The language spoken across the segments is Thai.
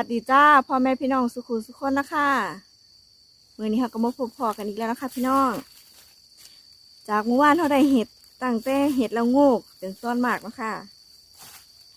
สวัสดีจ้าพ่อแม่พี่น้องสุขุสุขคนนะคะมื่อนี้เราก็มาพบพอกันอีกแล้วนะคะ พี่น้อง จากเมื่อวานเราได้เห็ดตั้งแต่เห็ดละโงกเป็นซ้อนมากนะคะ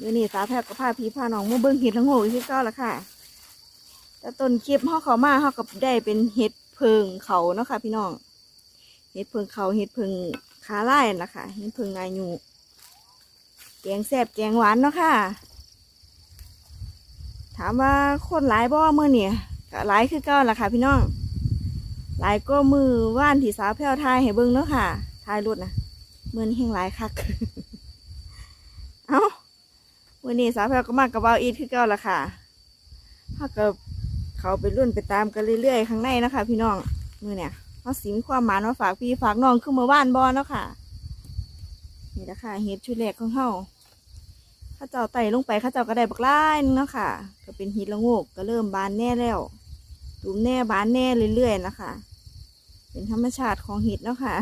มื่อนี้สาวแพทย์ก็พาพี่พาน้องมาเบิ่งเห็ดละโงกอีกที่เก้าแล้วค่ะแต่ต้นคลิปเขาเขามาเขาก็ได้เป็นเห็ดเพิงเขาเนาะค่ะ พี่น้องเห็ดเพิงเขาเห็ดเพิงขาไล่นะคะเห็ดเพิงงายูแกงแซ่บแกงหวานเนาะค่ะ ถามว่าคนหลายบ่มือเนี่ยก็หลายคือเก่าล่ะค่ะ พี่น้อง หลายก็มือว่านที่สาวแพ้วทายให้เบิ่งเนาะค่ะทายรถนะมือนี้แห่งหลายคัก เอ้ามือนี้สาวแพ้วก็มากกับเบาอีทคือเก่าล่ะค่ะถ้าเก็เขาไปรุ่นไปตามกันเรื่อยๆข้างในนะคะ พี่น้องมือเนี่ยเขาสิมความหมายมาฝากพี่ฝากน้องคือเมื่อวานบอเนาะค่ะ นี่แหละค่ะเฮ็ดชุดแรกของเฮา ข้าเจ้าไต่ลงไปข้าเจ้าก็ได้บักล่ายนึงเนาะค่ะ ก็เป็นหินละโงกก็เริ่มบานแน่แล้วตูมแน่บานแน่เรื่อยๆนะคะ เป็นธรรมชาติของหินเนาะค่ะ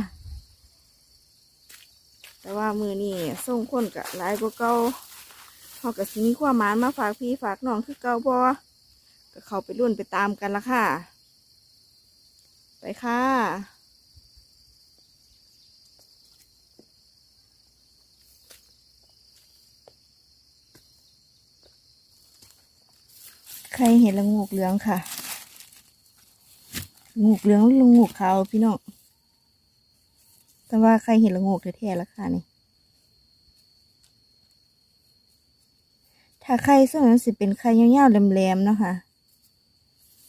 แต่ว่ามือนี่ส่งคนกับหลายกว่าเก่าเขากับสิมีความหมานมาฝากพี่ฝากน้องคือเก่าบ่ก็เขาไปรุ่นไปตามกันละค่ะ ไปค่ะ ใครเห็นละงูกเหลืองค่ะ งูกเหลืองละงูกขาวพี่น้อง แต่ว่าใครเห็นละงูกแท้ๆแล้วค่ะนี่ ถ้าไข่ส่วนนั้นสิเป็นไข่ยาวๆแหลมๆเนาะค่ะ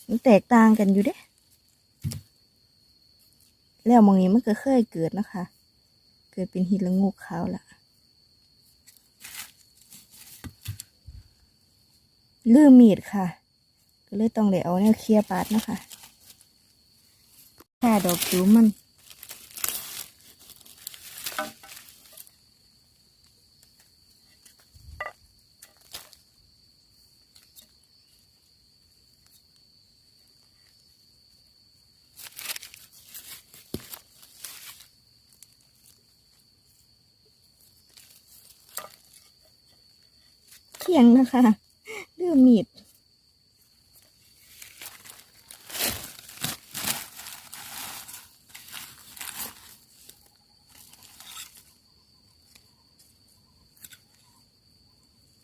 มันแตกต่างกันอยู่เด้ แล้วมองนี้มันก็เคยเกิดนะคะ เกิดเป็นหินละงูกขาวละ ลืมมีดค่ะ ก็เลยต้องได้เอาแนวเคลียร์ปาดนะคะแค่ดอกจูมันเคียงนะคะ อมีด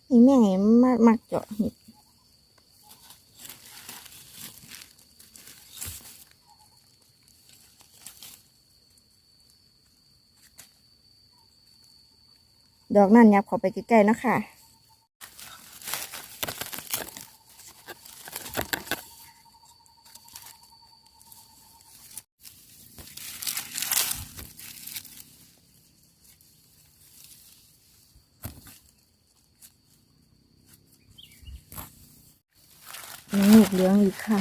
นี่แม่ไงมากมากเจาะเห็ดดอกนั่นยับข้าไปใกล้ๆนะค่ะ นี่เหลืองอีกค่ะ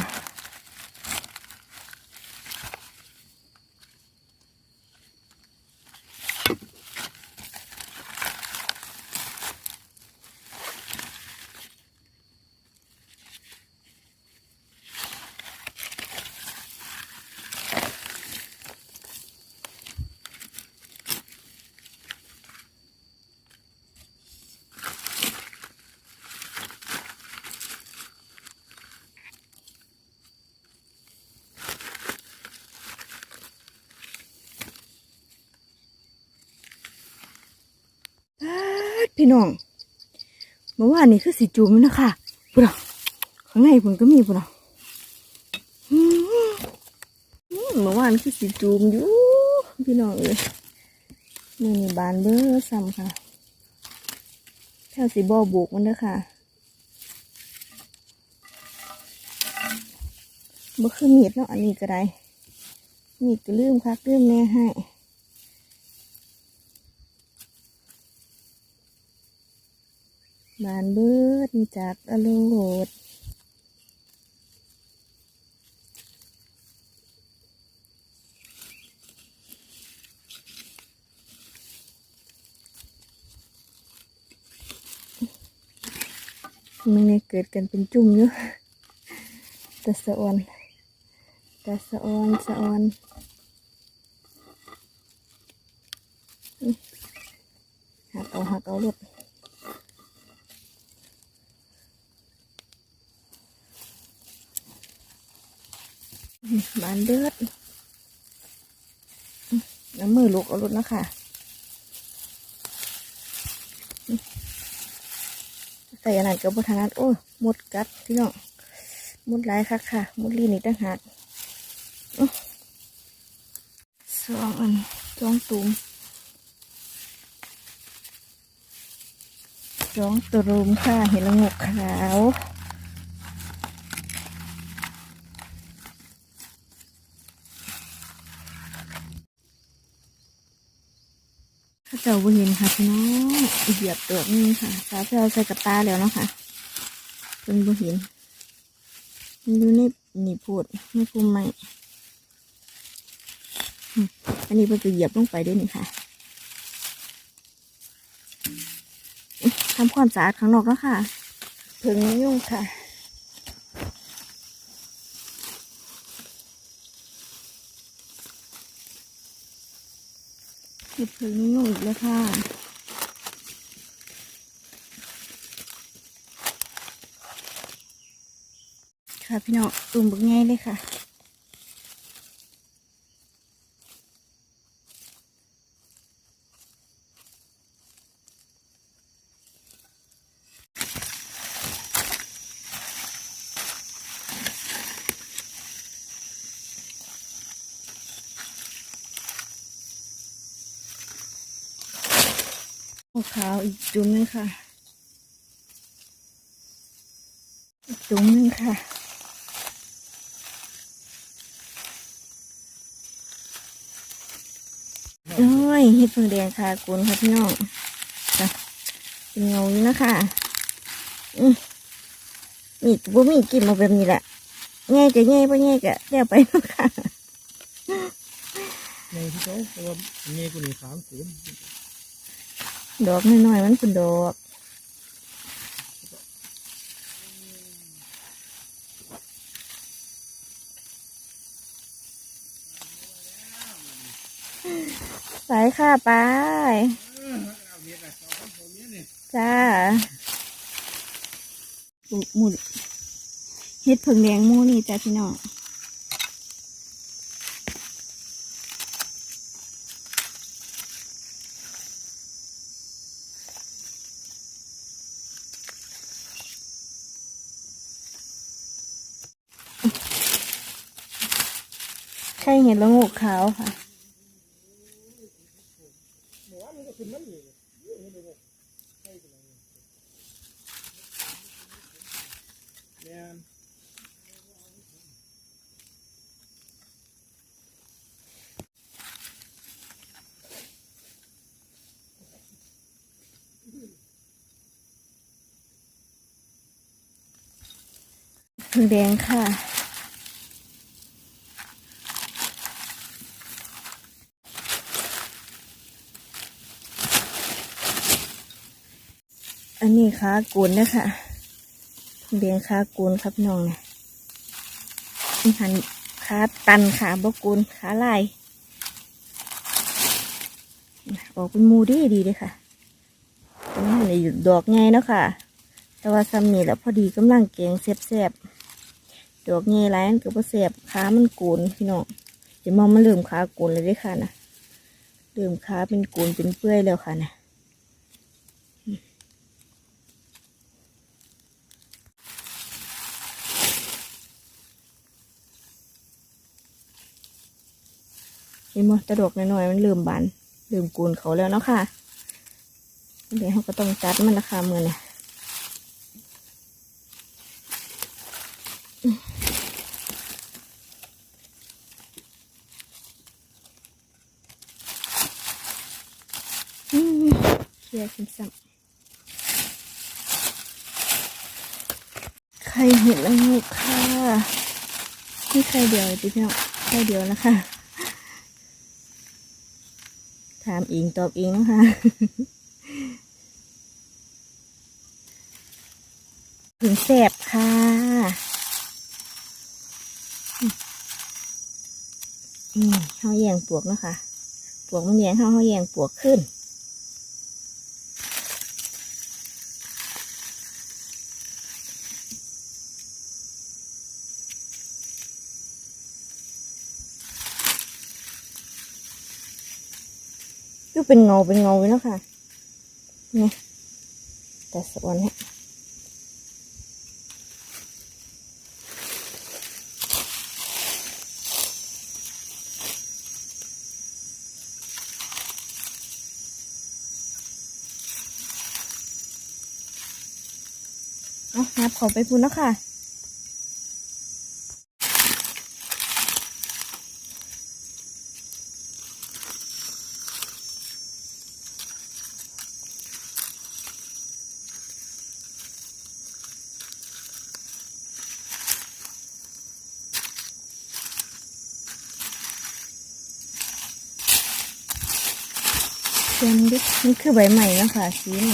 พี่น้องเมื่อวานนี้คือสีจูมนะคะปุ่นข้างในผมก็มีปุ่นเมื่อวานคือสีจูมอยู่พี่น้องเลยมือนี่บานเบอร์ซ้ำค่ะแถวสีบอบุกมันเด้อค่ะบ่คือมีดเนาะอันนี้ก็ได้มีดก็ลืมคักลืมแน่ให้ บานเบิดจากอโลดมันเนี่ยเกิดกันเป็นจุ่มอยู่แต่สะออนต่สะออนสะออนหักเอาหักเอาลูก บานเดือดอื้อน้ำมือลูกเอารถนะคะอื้อใส่อันนั้นกับบทนัดโอ้หมดกัดพี่น้องหมดหลายค่ะค่ะหมดลีนอีกต่างหากอื้อสองอันสองตุ่มสองตุ่มค่ะ เห็นละงกขาว เจ้าบ่เห็นค่ะพี่น้องเหยียบตัวนี่ค่ะสาวเราใส่กับตาแล้วเนาะค่ะเป็นบ่เห็นมันอยู่นี่พูดไม่คุมไม่อืมอันนี้เพิ่นก็เหยียบลงไปด้วยนี่ค่ะทำความสะอาดข้างนอกแล้วค่ะเพิ่งยุ่งค่ะ เห็ดเพิ่งยุ่งอีกแล้วค่ะ ค่ะพี่น้องตุ่มบักง่ายเลยค่ะ ขาวอีกจุ่มนึงค่ะ อีกจุ่มนึงค่ะโอ้ยเห็ดเพิ่งแดงค่ะกุนค่ะพี่น้องเป็นเงาอยู่นะคะมนี่บ่มีกินมาแบบนี้แหละง่ายก็ง่ายบ่ง่ายก็เดี๋ยวไปเนาะค่ะในที่เขาเพราะว่าเงี้ยกูนี่สามศูนย์ ดอกน้อยๆมันเป็นดอกสายค่ะไปจ้าหมุดเฮ็ดผึ่งแดงมูนี่จ้าพี่น้อง ใช่เห็นละโงกขาวค่ะแดงค่ะ อันนี้ขากูนนะคะผึ่งแดงขากูนครับน้องเนี่ยหันขาตันขาบกูนขาลายออกเป็นมูดีดีเลยค่ะตรงนี้นอยู่ดอกไงเนาะค่ะ แต่ว่าซ้ำนี่แหละพอดีกำลังเก่งเสียบๆดอกเงยไรมันก็บ่เสียบขามันโกนพี่น้องเดี๋ยวมองมันเริ่มขาโกนเลยด้อค่ะนะเริ่มขาเป็นโกนเป็นเปื่อยแล้วค่ะนะ เห็นมั้ตะดอกน้อยๆมันเริ่มบานเริ่มโกนเขาแล้วเนาะค่ะเดี๋ยวเราก็ต้องจัดมันนะคะมือเนี่ยเคลียร์กินซ้ำไข่เห็ดละงูกค่ะนี่ไข่เดียวจิพี่น้องไข่เดียวนะคะ ถามอิงตอบอิงนะคะถึงแสบค่ะอืมเขาแยงปวกนะคะ ปวกมันแยงเขาเขาแยงปวกขึ้น เป็นเงาเป็นเงาเลยเนาะค่ะนี่แต่สวนเนี่ยเอานับเขาไปพูนเนาะค่ะ มดินี่คือใบใหม่นะคะสีนี่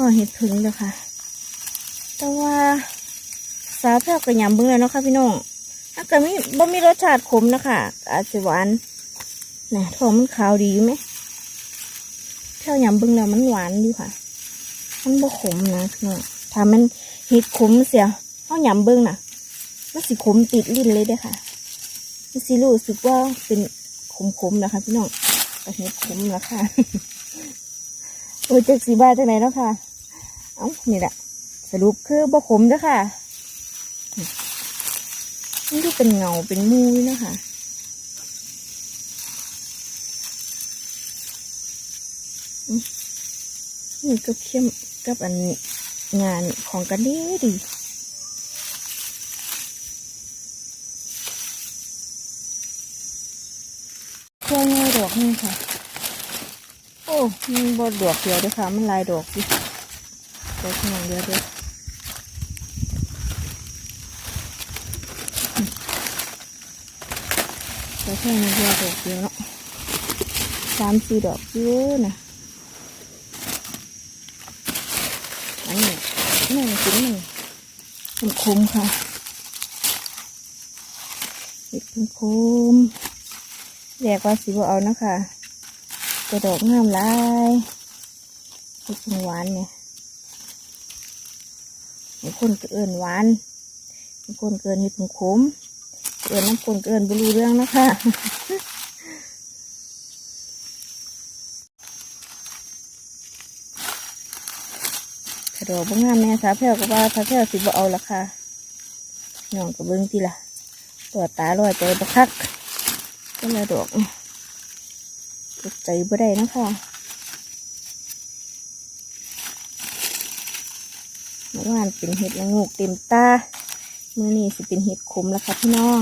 ก็เห็ดผึ่งเลยค่ะ แต่ว่าสาวแพรวกระยำเบิ้งเลยเนาะค่ะพี่น้องถ้าเกิดไม่บ่มีรสชาติขมนะคะอาจจะหวานนะทองมันขาวดีอยู่ไหมแพรวยำเบิ้งแล้วมันหวานดีค่ะ มันบ่ขมนะพี่น้องถ้ามันเห็ดขมเสียเอาวยำเบิ้งน่ะมันสิขมติดลิ้นเลยเด้ค่ะมันสิรู้สึกว่าเป็นขมๆนะคะพี่น้องเห็ดขมแล้วค่ะโอ้ยเจ็กสีบาจากไหนแล้วค่ะ เอ้านี่แหละ สรุปคือบ่ขมเด้อค่ะนี่ดูเป็นเงาเป็นมูยนะคะนี่ก็เข้มกับอันงานของกันดีดีเครื่องง่ายดอกนี่ค่ะ โอ้มันบดดอกเดียวด้วยค่ะ มันลายดอกสิ อกอย่างเดียวเด้วยดอกแค่นี้เดียวดอกเดียวเนาะสามสี่ดอกเยอะนะอันนี้หนึ่งชิ้นหนึ่งเป็นคุ้มค่ะเห็ดเป็นคุ้มแยกว่าสีบัวเอานะคะกระดอกงามลายเห็ดเป็นหวานเนี่ย บางคนก็เอินหวานบางคนเกินเห็ดเป็นขมเอินน้ำคนเอินบรูเรื่องนะคะกระดอกบางงามแม่สาแพรวก็ว่าสาแพรวสิบ่เอาละค่ะน้องก็เบิ้งทีละตัวตาลอยใจบักคักก็เลยดอกตกใจบ่ได้นะคะ เป็นเห็ดละงูกเต็มตาเมื่อนี้สิเป็นเห็ดขมแล้วค่ะพี่น้อง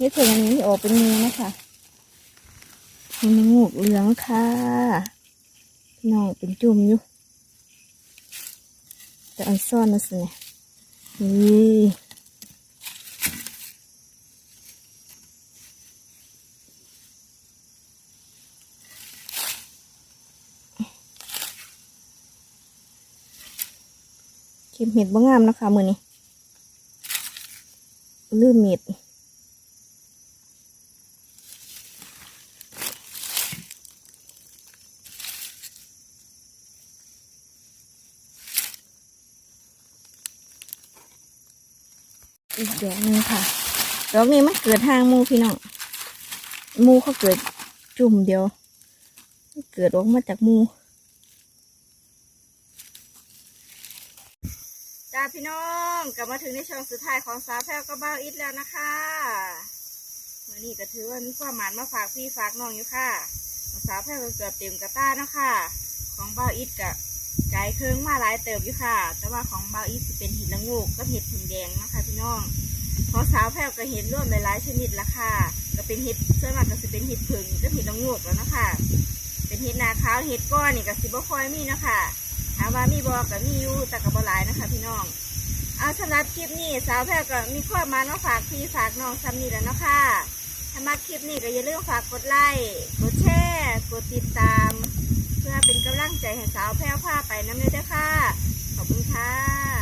เห็ดเผืออันนี้ออกเป็นงูนะคะมันงูเหลืองค่ะน้องเป็นจุ่มอยู่ แต่อันซ่อนนะสินี่ยนี่เก็บเห็ดบ้างามนะคะมือนี้ลืมเม็ด อีกดอกหนึงค่ะ ดอกนี้มันเกิดทางมูพี่น้องมูเขาเกิดจุ่มเดียว เกิดออกมาจากมูจ้าพี่น้องกลับมาถึงในช่วงสุดท้ายของสาวแพรวก็บ้าอิดแล้วนะคะมื่อนี้ก็ถือว่ามีความหมานมาฝากพี่ฝากน้องอยู่ค่ะสาวแพรวก็เกือบเต็มกระต้านะค่ะของบ้าอิดกับไก่เครื่องมาหลายเติบอยู่ค่ะ แต่ว่าของบ้าอิดจะเป็นเห็ดละงูกก็เห็ดผึ่งแดงนะคะพี่น้อง ขอสาวแพรวก็เห็ดร่วมหลายๆชนิดละค่ะ ก็เป็นเห็ดส่วนมากก็จะเป็นเห็ดผึ่งก็เห็ดละโงูกแล้วนะคะเป็นเห็ดนาขาวเห็ดก้อนนี่ก็สิบ่คอยมีนะค่ะถามว่ามีบอกกับมีอยู่แต่กับบหลายนะคะ พี่น้องเอาสำหรับคลิปนี้สาวแพรก็มีข้อมามาฝากพี่ฝากน้องซ้ำนี่แล้วเนาะค่ะถ้ามาคลิปนี้ก็อย่าลืมฝากกดไลค์กดแชร์กดติดตาม เพื่อเป็นกำลังใจให้สาวแพรวพาไปน้ำเนื้อเด้อค่ะขอบคุณค่ะ